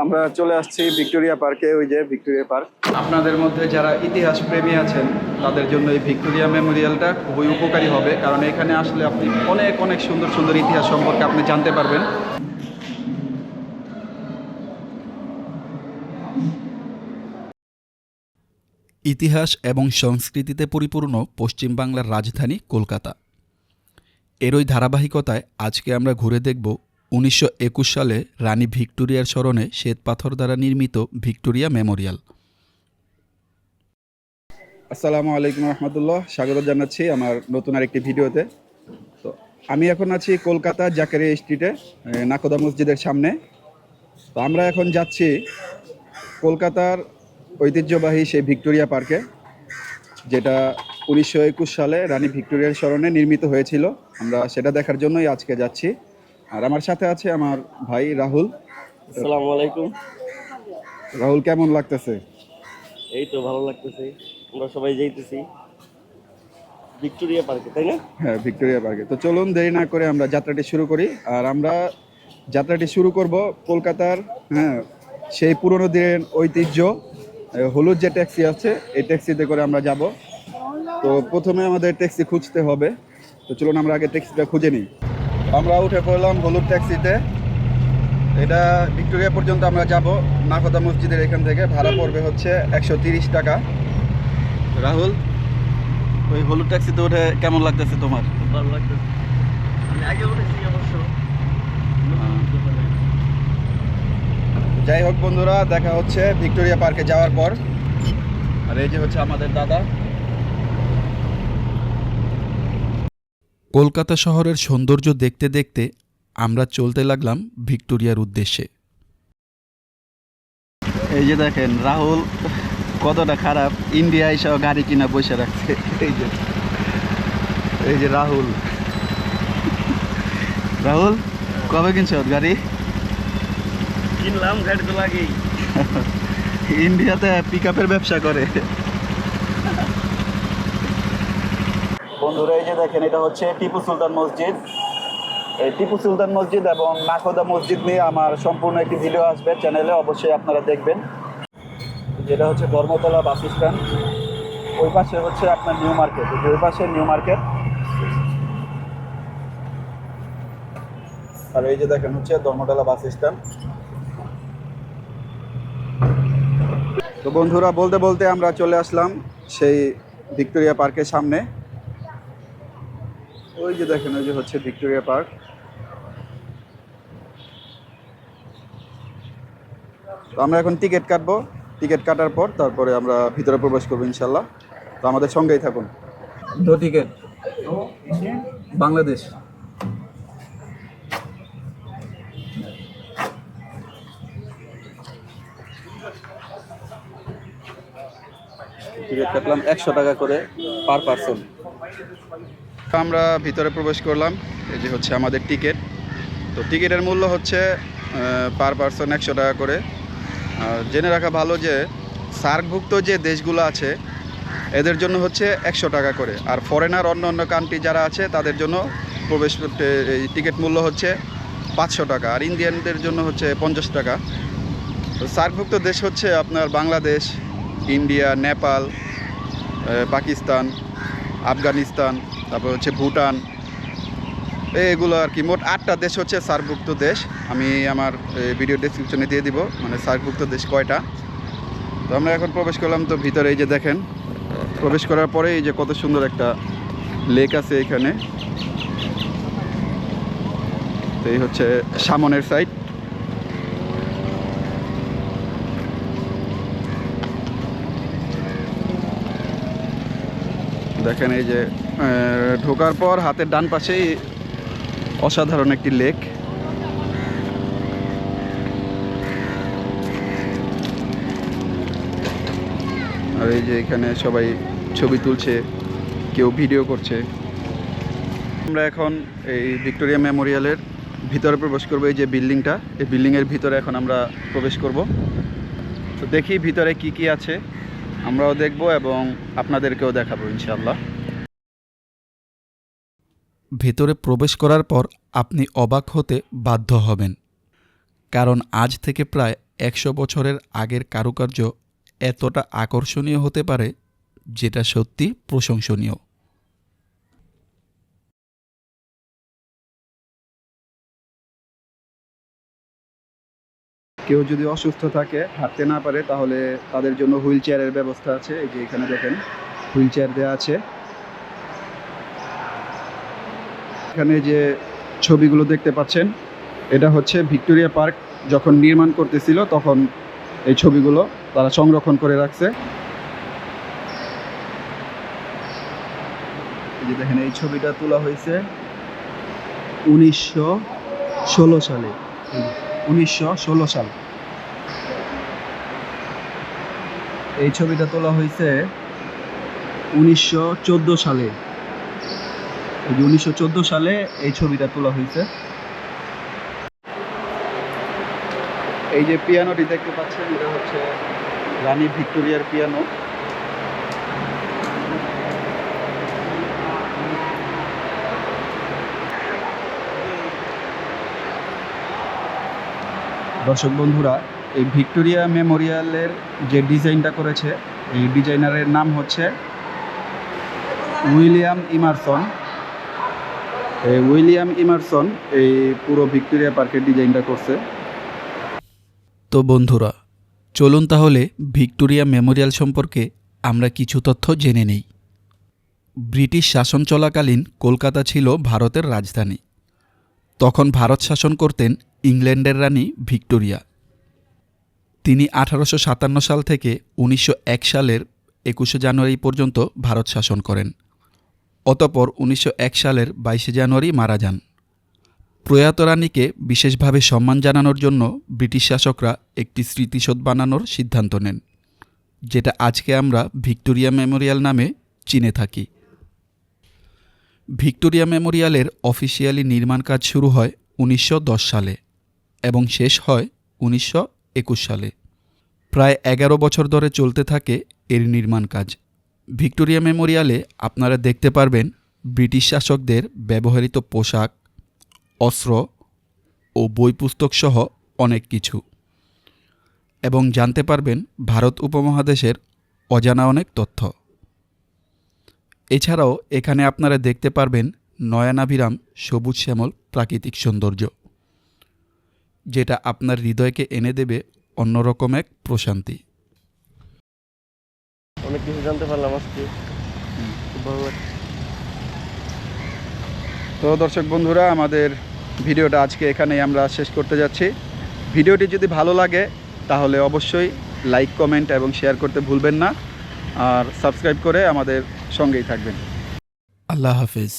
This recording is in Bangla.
আমরা চলে আসছি ভিক্টোরিয়া পার্কে, ওই যে ভিক্টোরিয়া পার্ক। আপনাদের মধ্যে যারা ইতিহাস প্রেমী আছেন, তাদের জন্য এই ভিক্টোরিয়া মেমোরিয়ালটা খুবই উপকারী হবে, কারণ এখানে আসলে আপনি অনেক অনেক সুন্দর সুন্দর ইতিহাস সম্পর্কে আপনি জানতে পারবেন। ইতিহাস এবং সংস্কৃতিতে পরিপূর্ণ পশ্চিমবাংলার রাজধানী কলকাতা। এরই ধারাবাহিকতায় আজকে আমরা ঘুরে দেখব উনিশশো একুশ সালে রানী ভিক্টোরিয়ার স্মরণে শ্বেতপাথর দ্বারা নির্মিত ভিক্টোরিয়া মেমোরিয়াল। আসসালামু আলাইকুম রহমতুল্লাহ, স্বাগত জানাচ্ছি আমার নতুন আরেকটি ভিডিওতে। তো আমি এখন আছি কলকাতা জাকারিয়া স্ট্রিটে নাকোদা মসজিদের সামনে। তো আমরা এখন যাচ্ছি কলকাতার ঐতিহ্যবাহী সেই ভিক্টোরিয়া পার্কে, যেটা উনিশশো একুশ সালে রানী ভিক্টোরিয়ার স্মরণে নির্মিত হয়েছিল। আমরা সেটা দেখার জন্যই আজকে যাচ্ছি। আর আমার সাথে আছে আমার ভাই রাহুল। আসসালামু আলাইকুম। রাহুল কেমন লাগতেছে? এই তো ভালো লাগতেছে। আমরা সবাই যাইতেছি। ভিক্টোরিয়া পার্কে তাই না? হ্যাঁ ভিক্টোরিয়া পার্কে। তো চলুন দেরি না করে আমরা যাত্রাটি শুরু করি। আর আমরা যাত্রাটি শুরু করব কলকাতার হ্যাঁ সেই পুরনো দিনের ঐতিহ্য। হলুদ যে ট্যাক্সি আছে এই ট্যাক্সিতে করে আমরা যাব। তো প্রথমে আমাদের ট্যাক্সি খুঁজতে হবে। তো চলুন আমরা আগে ট্যাক্সিটা খুঁজে নিই। আমরা উঠে পড়লাম হলুদ ট্যাক্সিতে। এটা ভিক্টোরিয়া পর্যন্ত আমরা যাব নাকদা মসজিদের এখান থেকে। ভাড়া পড়বে হচ্ছে একশো টাকা। রাহুল ওই হলুদ ট্যাক্সিতে উঠে কেমন লাগতেছে তোমার? ভালো লাগতেছে। আগে উঠেছি অবশ্য। যাই হোক বন্ধুরা দেখা হচ্ছে ভিক্টোরিয়া পার্কে যাওয়ার পর। আর এই যে হচ্ছে আমাদের দাদা। কলকাতা শহরের সৌন্দর্য দেখতে দেখতে আমরা চলতে লাগলাম ভিক্টোরিয়ার উদ্দেশ্যে। এই যে দেখেন রাহুল কতটা খারাপ ইন্ডিয়া এসেও গাড়ি কিনা বসে রাখছে। এই যে এই যে রাহুল। রাহুল কবে কিনছ গাড়ি? কিনলাম গাড়ি তো লাগেই ইন্ডিয়াতে পিক আপের ব্যবসা করে। বন্ধুরা, এই যে দেখেন, এটা হচ্ছে টিপু সুলতান মসজিদ। এই টিপু সুলতান মসজিদ এবং নাকোদা মসজিদ নিয়ে আমার সম্পূর্ণ একটি ভিডিও আসবে চ্যানেলে, অবশ্যই আপনারা দেখবেন। যেটা হচ্ছে ধর্মতলা বাস স্ট্যান্ড। ওই পাশে হচ্ছে আপনার নিউ মার্কেট। ওই পাশে নিউ মার্কেট। আর এই যে দেখেন হচ্ছে ধর্মতলা বাস স্ট্যান্ড। তো বন্ধুরা, বলতে বলতে আমরা চলে আসলাম সেই ভিক্টোরিয়া পার্কের সামনে। ওই যে দেখেন ওই যে হচ্ছে ভিক্টোরিয়া পার্ক। তো আমরা এখন টিকিট কাটবো। টিকিট কাটার পর তারপরে আমরা ভিতরে প্রবেশ করব ইনশাল্লাহ। তো আমাদের সঙ্গেই থাকুন। দো টিকিট। বাংলাদেশ। টিকিট কাটলাম একশো টাকা করে পার পার্সন। আমরা ভিতরে প্রবেশ করলাম, এই যে হচ্ছে আমাদের টিকিট। তো টিকিটের মূল্য হচ্ছে পার পার্সন একশো টাকা করে। আর জেনে রাখা ভালো যে, সার্কভুক্ত যে দেশগুলো আছে, এদের জন্য হচ্ছে একশো টাকা করে। আর ফরেনার অন্য অন্য কান্ট্রি যারা আছে, তাদের জন্য প্রবেশ টিকিট মূল্য হচ্ছে পাঁচশো টাকা। আর ইন্ডিয়ানদের জন্য হচ্ছে পঞ্চাশ টাকা। তো সার্কভুক্ত দেশ হচ্ছে আপনার বাংলাদেশ, ইন্ডিয়া, নেপাল পাকিস্তান, আফগানিস্তান তারপর হচ্ছে ভুটান। এগুলো আর কি। মোট আটটা দেশ হচ্ছে সার্কভুক্ত দেশ। আমি আমার ভিডিও ডেসক্রিপশনে দিয়ে দিব মানে সার্কভুক্ত দেশ কয়টা। তো আমরা এখন প্রবেশ করলাম তো ভিতরে, এই যে দেখেন। প্রবেশ করার পরে এই যে কত সুন্দর একটা লেক আছে এখানে। তো এই হচ্ছে সামনের সাইড দেখেন এই যে ঢোকার পর হাতের ডান পাশেই অসাধারণ একটি লেক। আর এই যে এখানে সবাই ছবি তুলছে, কেউ ভিডিও করছে। আমরা এখন এই ভিক্টোরিয়া মেমোরিয়ালের ভিতরে প্রবেশ করব, এই যে বিল্ডিংটা। এই বিল্ডিংয়ের ভিতরে এখন আমরা প্রবেশ করব। তো দেখি ভিতরে কি কি আছে। আমরাও দেখব এবং আপনাদেরকেও দেখাবো ইনশাল্লাহ ভেতরে প্রবেশ করার পর আপনি অবাক হতে বাধ্য হবেন, কারণ আজ থেকে প্রায় একশো বছরের আগের কারুকার্য এতটা আকর্ষণীয় হতে পারে যেটা সত্যি প্রশংসনীয়। কেউ যদি অসুস্থ থাকে, হাঁটতে না পারে, তাহলে তাদের জন্য হুইল চেয়ারের ব্যবস্থা আছে। এই যে এখানে দেখেন হুইল চেয়ার দেওয়া আছে। এখানে যে ছবিগুলো দেখতে পাচ্ছেন, এটা হচ্ছে ভিক্টোরিয়া পার্ক যখন নির্মাণ করতেছিল, তখন এই ছবিগুলো তারা সংরক্ষণ করে রাখছে। যে দেখেন, এই ছবিটা তোলা হয়েছে উনিশশো ষোলো সালে। উনিশশো ষোলো সাল। এই ছবিটা তোলা হয়েছে উনিশশো চোদ্দ সালে। এই যে সালে এই ছবিটা তোলা হয়েছে। এই যে পিয়ানোটি দেখতে পাচ্ছেন, এটা হচ্ছে রানী ভিক্টোরিয়ার পিয়ানো। দর্শক বন্ধুরা, এই ভিক্টোরিয়া মেমোরিয়ালের যে ডিজাইনটা করেছে, এই ডিজাইনারের নাম হচ্ছে উইলিয়াম ইমারসন। এই উইলিয়াম ইমারসন এই পুরো ভিক্টোরিয়া পার্কের ডিজাইনটা করছে। তো বন্ধুরা, চলুন তাহলে ভিক্টোরিয়া মেমোরিয়াল সম্পর্কে আমরা কিছু তথ্য জেনে নেই। ব্রিটিশ শাসন চলাকালীন কলকাতা ছিল ভারতের রাজধানী। তখন ভারত শাসন করতেন ইংল্যান্ডের রানী ভিক্টোরিয়া। তিনি আঠারোশো সাতান্ন সাল থেকে উনিশশো এক সালের একুশে জানুয়ারি পর্যন্ত ভারত শাসন করেন। অতপর উনিশশো এক সালের বাইশে জানুয়ারি মারা যান। প্রয়াত রানীকে বিশেষভাবে সম্মান জানানোর জন্য ব্রিটিশ শাসকরা একটি স্মৃতিসৌধ বানানোর সিদ্ধান্ত নেন, যেটা আজকে আমরা ভিক্টোরিয়া মেমোরিয়াল নামে চিনে থাকি। ভিক্টোরিয়া মেমোরিয়ালের অফিসিয়ালি নির্মাণ কাজ শুরু হয় উনিশশো দশ সালে। এবং শেষ হয় উনিশশো একুশ সালে। প্রায় এগারো বছর ধরে চলতে থাকে এর নির্মাণ কাজ। ভিক্টোরিয়া মেমোরিয়ালে আপনারা দেখতে পারবেন ব্রিটিশ শাসকদের ব্যবহৃত পোশাক, অস্ত্র ও বই পুস্তক সহ অনেক কিছু। এবং জানতে পারবেন ভারত উপমহাদেশের অজানা অনেক তথ্য। এছাড়াও এখানে আপনারা দেখতে পারবেন নয়নাভিরাম সবুজ শ্যামল প্রাকৃতিক সৌন্দর্য। যেটা আপনার হৃদয়কে এনে দেবে অন্যরকম এক প্রশান্তি। অনেক কিছু জানতে পারলাম আজকে। খুব তো দর্শক বন্ধুরা আমাদের ভিডিওটা আজকে এখানেই আমরা শেষ করতে যাচ্ছি। ভিডিওটি যদি ভালো লাগে তাহলে অবশ্যই লাইক কমেন্ট এবং শেয়ার করতে ভুলবেন না। আর সাবস্ক্রাইব করে আমাদের সঙ্গেই থাকবেন। আল্লাহ হাফেজ।